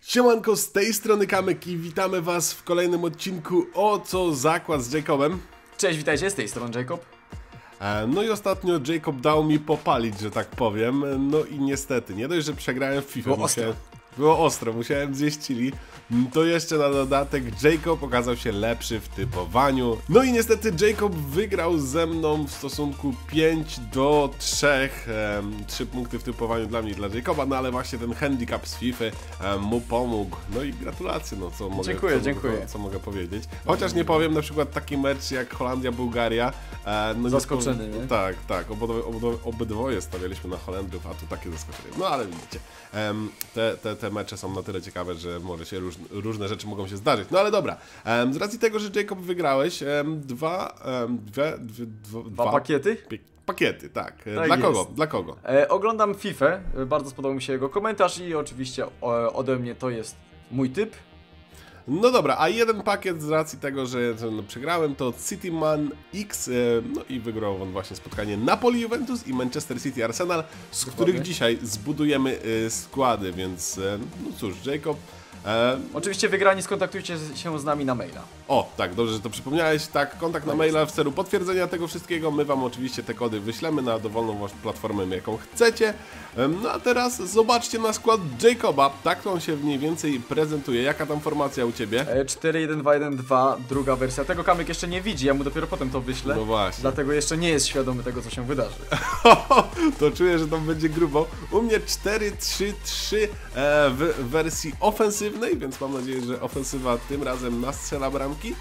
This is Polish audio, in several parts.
Siemanko, z tej strony Kamek i witamy was w kolejnym odcinku O co zakład z Jacobem. Cześć, witajcie, z tej strony Jacob. E, No i ostatnio Jacob dał mi popalić, że tak powiem. No i niestety, nie dość, że przegrałem w FIFA. Było ostro. Było ostro, musiałem zjeść chili. To jeszcze na dodatek Jacob okazał się lepszy w typowaniu. No i niestety Jacob wygrał ze mną w stosunku 5 do 3. Em, 3 punkty w typowaniu dla mnie i dla Jacoba, no ale właśnie ten handicap z FIFA mu pomógł. No i gratulacje, no co mogę, Dziękuję, co, dziękuję. Co, co mogę powiedzieć. Chociaż nie powiem, na przykład taki mecz jak Holandia-Bułgaria. e, No Zaskoczony, nie? Tak, tak. Obydwoje, stawialiśmy na Holendrów, a tu takie zaskoczenie. No ale widzicie, te, te, te mecze są na tyle ciekawe, że może się róż, różne rzeczy mogą się zdarzyć. No ale dobra, z racji tego, że Jacob wygrałeś, dwa, dwie, dwie, dwa, Dwa pakiety. pakiety, tak. E, Tak Dla jest. kogo? Dla kogo? E, oglądam FIFA, e, bardzo spodobał mi się jego komentarz i oczywiście ode mnie to jest mój typ. No dobra, a jeden pakiet z racji tego, że no, przegrałem, to Cityman X, e, no i wygrał on właśnie spotkanie Napoli Juventus i Manchester City Arsenal, z Dokładnie. których dzisiaj zbudujemy e, składy, więc e, no cóż, Jacob. E, Oczywiście wygrani skontaktujcie się z nami na maila. o, tak, dobrze, że to przypomniałeś. Tak, kontakt na maila w celu potwierdzenia tego wszystkiego. My Wam oczywiście te kody wyślemy na dowolną platformę, jaką chcecie. Em, No a teraz zobaczcie na skład Jacoba. Tak on się mniej więcej prezentuje. Jaka tam formacja u Ciebie? E, 41212, druga wersja. Tego Kamek jeszcze nie widzi, ja mu dopiero potem to wyślę. No właśnie. Dlatego jeszcze nie jest świadomy tego, co się wydarzy. to czuję, że tam będzie grubo. U mnie 4-3-3 e, w wersji ofensywnej, więc mam nadzieję, że ofensywa tym razem nastrzela bramki.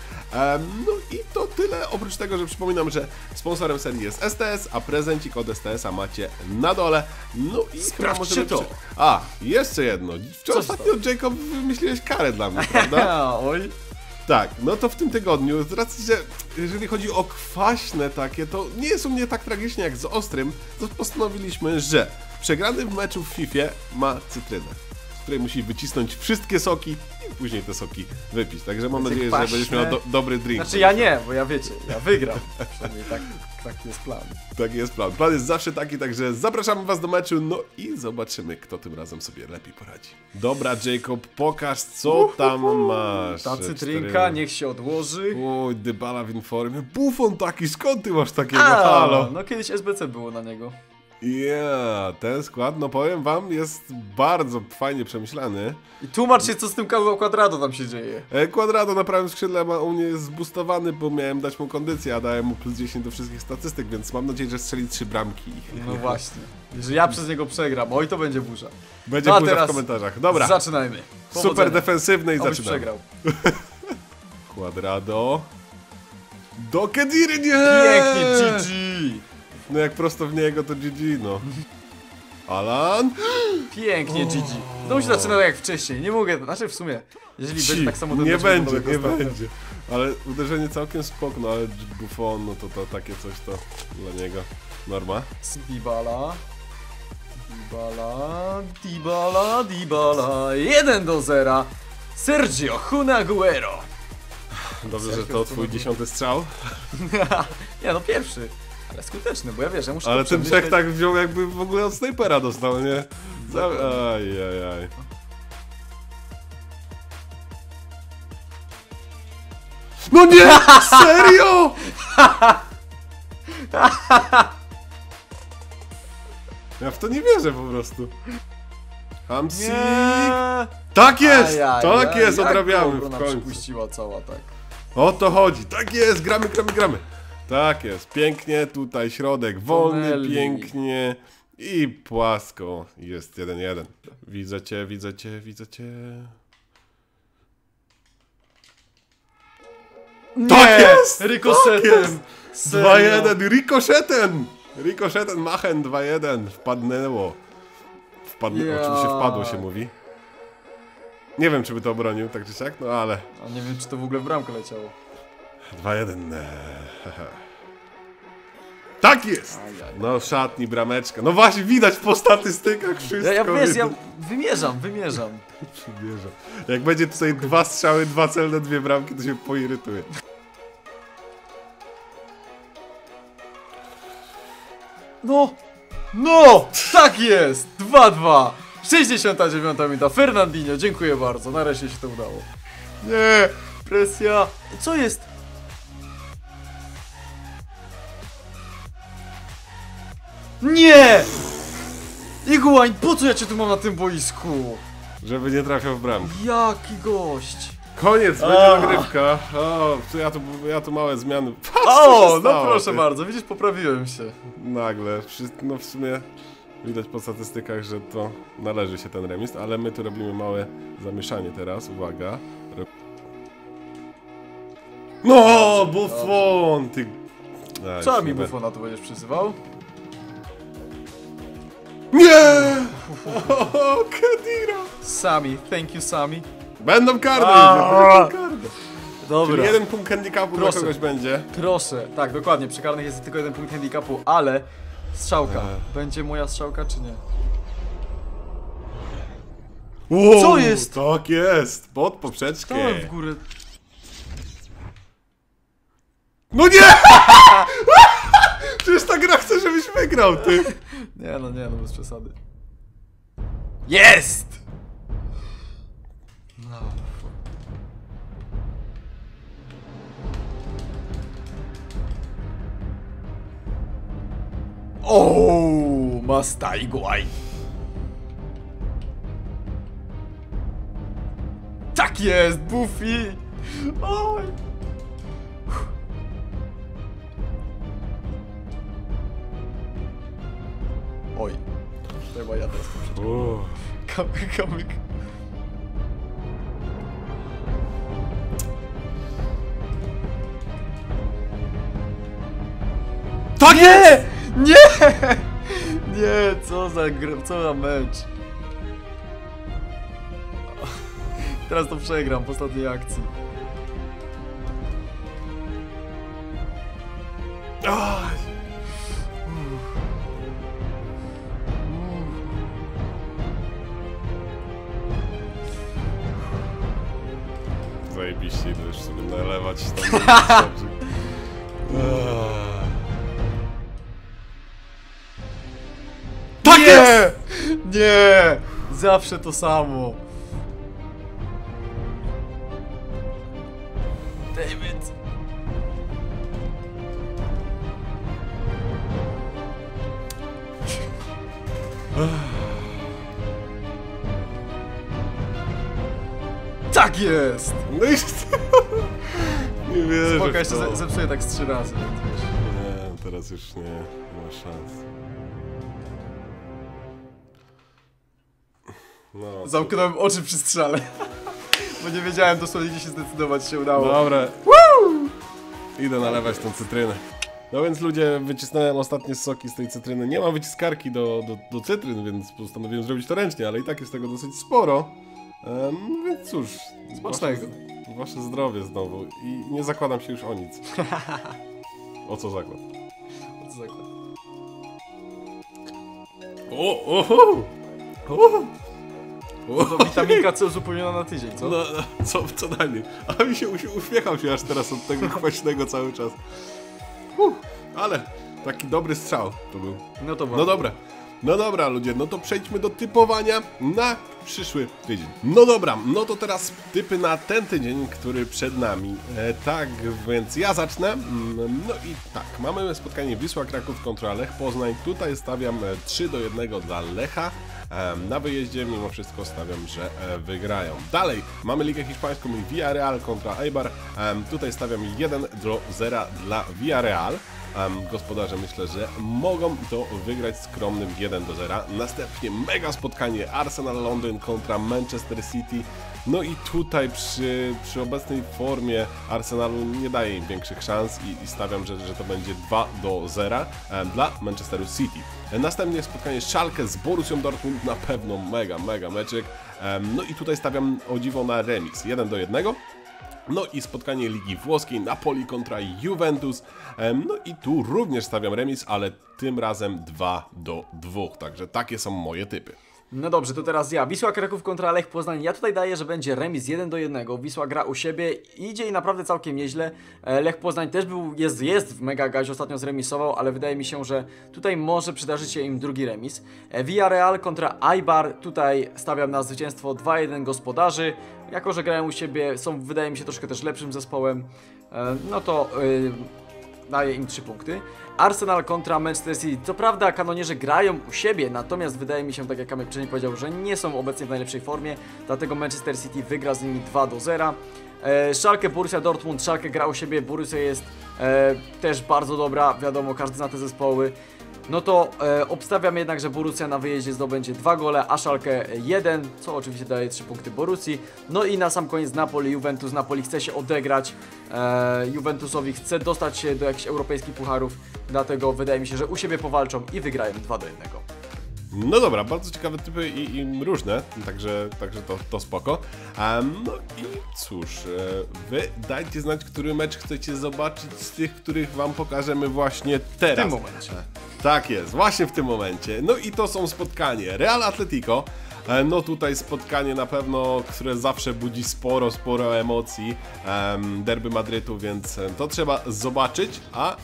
No i to tyle. Oprócz tego, że przypominam, że sponsorem serii jest STS, a prezencik od STS-a macie na dole. No i Sprawdźcie to. przy- A, jeszcze jedno. Wczoraj Coś to? ostatnio Jacob wymyśliłeś karę dla mnie, prawda? Oj. Tak, no to w tym tygodniu, z racji, że jeżeli chodzi o kwaśne takie, to nie jest u mnie tak tragicznie jak z ostrym, to postanowiliśmy, że przegrany w meczu w FIFA ma cytrynę, której musi wycisnąć wszystkie soki i później te soki wypić. Także mam nadzieję, że będziesz miał do, dobry drink. Znaczy ja nie, bo ja wiecie, ja wygram. Przynajmniej tak, taki jest plan. Taki jest plan. Plan jest zawsze taki, także zapraszamy Was do meczu, no i zobaczymy, kto tym razem sobie lepiej poradzi. Dobra, Jacob, pokaż, co tam masz. Ta cytrynka niech się odłoży. Oj, Dybala w informie. Bufon taki, skąd ty masz takiego? A, Halo. no kiedyś SBC było na niego. Ja, ten skład, no powiem wam, jest bardzo fajnie przemyślany. I tłumacz się, co z tym kawą kwadrado tam się dzieje. E, Quadrado na prawym skrzydle ma u mnie jest zboostowany, bo miałem dać mu kondycję, a dałem mu plus 10 do wszystkich statystyk, więc mam nadzieję, że strzeli trzy bramki. No właśnie. Że ja przez niego przegram. Oj, to będzie burza. Będzie No burza w komentarzach. Dobra, Zaczynajmy. super Powodzenia. defensywny i Obyś zaczynamy. przegrał. Quadrado. Do Kediry, nie! Pięknie, GG. No jak prosto w niego, to GG, no. Alan? Pięknie, GG. To się zaczyna jak wcześniej. Nie mogę, znaczy w sumie, jeżeli Ci, będzie tak samo... to nie będzie, nie będzie. Ale uderzenie całkiem spoko, no ale Buffon, no to, to takie coś to dla niego norma. Dybala. Dybala, Dybala, Dybala. 1 do 0. Sergio Hunaguero. Dobrze, że to twój dziesiąty strzał. nie no, pierwszy. Ale skuteczny, bo ja wiesz, ja muszę Ale ten. Czech tak wziął jakby w ogóle od snajpera dostał, nie? Aj, aj, aj. No nie! Serio? Ja w to nie wierzę po prostu. Hamsik! Tak jest! Ajaj, tak jest, odrabiamy w końcu. przypuściła cała, tak. O to chodzi, tak jest, gramy, gramy, gramy. Tak jest, pięknie, tutaj środek wolny, Tonelli. pięknie i płasko. Jest 1-1. Widzę cię, widzę cię, widzę cię. Tak jest! Rykoszetem! Serio? 2-1, rikoszetem! Rikoszetem, machen 2-1, wpadnęło. Wpadnę, Ja. oczywiście wpadło się mówi. Nie wiem, czy by to obronił, tak czy siak, no ale... A nie wiem, czy to w ogóle w bramkę leciało. 2-1. eee, hehe. Tak jest! No, szatni, brameczka. No właśnie, widać po statystykach wszystko. Ja, ja wiesz, ja wymierzam, wymierzam. Przymierza. Jak będzie tutaj dwa strzały, dwa celne, dwie bramki, to się poirytuje. No! No! Tak jest! 2-2! 69 minuta, Fernandinho, dziękuję bardzo, nareszcie się to udało. Nie, presja. Co jest? Nie! Iguain, po co ja cię tu mam na tym boisku? Żeby nie trafiał w bramkę. Jaki gość. Koniec, będzie A. nagrywka. O, to ja tu, ja tu małe zmiany. Patrz, co O, no proszę ty. bardzo, widzisz, poprawiłem się. Nagle, no w sumie widać po statystykach, że to należy się ten remis, ale my tu robimy małe zamieszanie teraz, uwaga. No, Buffon, ty... A, Co mi nie Buffona tu będziesz przyzywał? Nie! O, Kadira! Sami, thank you Sami. Będą karne, A. będą karne. Dobra. Czyli jeden punkt handicapu dla Proszę. kogoś będzie. Proszę, tak, dokładnie, przy karnych jest tylko jeden punkt handicapu, ale strzałka. Ech. Będzie moja strzałka czy nie? Wow, Co jest? Tak jest, pod poprzeczkę. Dałem w górę. No nie! Przecież ta gra chce, żebyś wygrał, ty. Nie no, nie no, bez przesady. Jest! No. O, Mastai Guay. Tak jest, Buffy! Oj. Chyba ja też muszę. O. Kamyk, kamyk. Tak jest! Nie! Nie, co za gr... co za mecz. Teraz to przegram ostatniej akcji. Zajebiście, idę już sobie nalewać tam. Tak nie! jest! Nie! Zawsze to samo. David. Tak jest! No i... Nie wierzę Spoko, jeszcze to. ze- zepsuję tak z trzy razy. Nie, teraz już nie, nie ma szans. No, Zamknąłem oczy przy strzale. Bo nie wiedziałem dosłownie gdzie się zdecydować się udało. Dobra. Idę nalewać tą cytrynę. No więc ludzie, wycisnąłem ostatnie soki z tej cytryny. Nie mam wyciskarki do, do, do cytryn, więc postanowiłem zrobić to ręcznie, ale i tak jest tego dosyć sporo. Em, więc cóż, Smacznego. Wasze, wasze zdrowie znowu. I nie zakładam się już o nic. O co zakład? Co za zakład? O, oho! O! To witaminka C uzupełniona na tydzień, co? No, co, co dalej? A mi się uś- uśmiechał się aż teraz od tego kwaśnego cały czas. Uff, ale taki dobry strzał to był. No to No dobra. No dobra ludzie, no to przejdźmy do typowania na przyszły tydzień. No dobra, no to teraz typy na ten tydzień, który przed nami. E, tak, więc ja zacznę. Mm, No i tak, mamy spotkanie Wisła Kraków kontra Lech Poznań. Tutaj stawiam e, 3 do 1 dla Lecha. E, Na wyjeździe mimo wszystko stawiam, że e, wygrają. Dalej, mamy Ligę Hiszpańską i Villarreal kontra Eibar. Tutaj stawiam 1 do 0 dla Villarreal. Gospodarze myślę, że mogą to wygrać skromnym 1 do 0. Następnie mega spotkanie Arsenal Londyn kontra Manchester City. No i tutaj przy, przy obecnej formie Arsenalu nie daje im większych szans i, i stawiam, że, że to będzie 2 do 0 em, dla Manchesteru City. Następnie spotkanie Schalke z Borussią Dortmund, na pewno mega, mega meczek. No i tutaj stawiam o dziwo na remis 1 do 1. No i spotkanie Ligi Włoskiej Napoli kontra Juventus. No i tu również stawiam remis, ale tym razem 2 do 2. Także takie są moje typy. No dobrze, to teraz ja. Wisła Kraków kontra Lech Poznań. Ja tutaj daję, że będzie remis 1 do 1. Wisła gra u siebie, idzie i naprawdę całkiem nieźle. E, Lech Poznań też był, jest, jest w mega gazie, ostatnio zremisował, ale wydaje mi się, że tutaj może przydarzyć się im drugi remis. E, Villarreal kontra Aibar. Tutaj stawiam na zwycięstwo 2-1 gospodarzy. Jako, że grają u siebie, są wydaje mi się troszkę też lepszym zespołem, e, no to y, daję im 3 punkty. Arsenal kontra Manchester City. Co prawda kanonierze grają u siebie, natomiast wydaje mi się, tak jak Kamil wcześniej powiedział, że nie są obecnie w najlepszej formie, dlatego Manchester City wygra z nimi 2 do 0. E, Schalke, Borussia Dortmund, Schalke gra u siebie, Borussia jest e, też bardzo dobra, wiadomo, każdy zna te zespoły. No to e, obstawiam jednak, że Borussia na wyjeździe zdobędzie dwa gole, a Schalke jeden, co oczywiście daje 3 punkty Borussii. No i na sam koniec Napoli, Juventus. Napoli chce się odegrać, e, Juventusowi chce dostać się do jakichś europejskich pucharów, dlatego wydaje mi się, że u siebie powalczą i wygrają 2 do 1. No dobra, bardzo ciekawe typy i, i różne, także, także to, to spoko. Em, no i cóż, e, wy dajcie znać, który mecz chcecie zobaczyć z tych, których wam pokażemy właśnie teraz. W tym momencie. Tak jest, właśnie w tym momencie. No i to są spotkanie Real Atletico. E, No tutaj spotkanie na pewno, które zawsze budzi sporo, sporo emocji. Em, derby Madrytu, więc e, to trzeba zobaczyć, a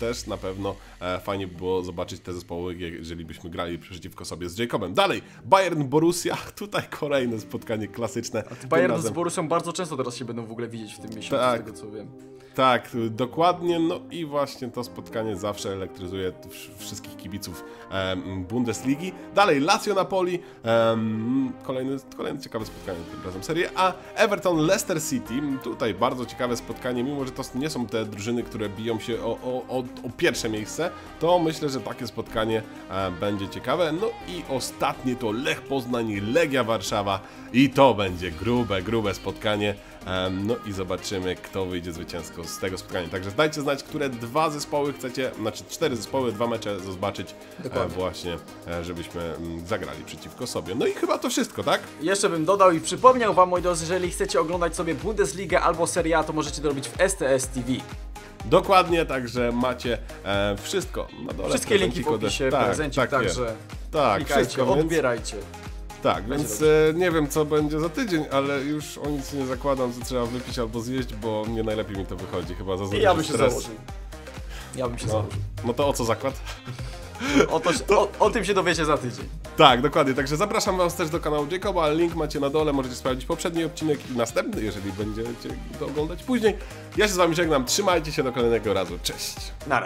też na pewno fajnie by było zobaczyć te zespoły, jeżeli byśmy grali przeciwko sobie z Jacobem. Dalej, Bayern Borussia, tutaj kolejne spotkanie klasyczne. Tym Bayern razem- z Borussią bardzo często teraz się będą w ogóle widzieć w tym miesiącu, Tak. z tego co wiem. Tak, dokładnie. No i właśnie to spotkanie zawsze elektryzuje wsz- wszystkich kibiców Bundesligi. Dalej Lazio Napoli. Em, kolejny, kolejne ciekawe spotkanie tym razem Serie A. Everton Leicester City. Tutaj bardzo ciekawe spotkanie, mimo że to nie są te drużyny, które biją się o, o, o, o pierwsze miejsce, to myślę, że takie spotkanie e, będzie ciekawe. No i ostatnie to Lech Poznań, Legia Warszawa i to będzie grube, grube spotkanie. Em, No i zobaczymy, kto wyjdzie zwycięsko z tego spotkania. Także dajcie znać, które dwa zespoły chcecie, znaczy cztery zespoły, dwa mecze zobaczyć e, Dokładnie. właśnie, e, żebyśmy mm, zagrali przeciwko sobie. No i chyba to wszystko, tak? Jeszcze bym dodał i przypomniał Wam, moi drodzy, jeżeli chcecie oglądać sobie Bundesligę albo Serie A, to możecie to robić w STS TV. Dokładnie, także macie e, wszystko na dole. Wszystkie linki w opisie, tak, prezencik, tak, także. Tak, klikajcie, wszystko, odbierajcie. tak, więc e, nie wiem co będzie za tydzień, ale już o nic nie zakładam, co trzeba wypić albo zjeść, bo nie najlepiej mi to wychodzi, chyba za I ja bym się stres. założył. Ja bym się No, założył. no to o co zakład? O, to, o, o tym się dowiecie za tydzień. Tak, dokładnie. Także zapraszam Was też do kanału Jacoba. Link macie na dole. Możecie sprawdzić poprzedni odcinek i następny, jeżeli będziecie go oglądać później. Ja się z Wami żegnam. Trzymajcie się do kolejnego razu. Cześć. Na.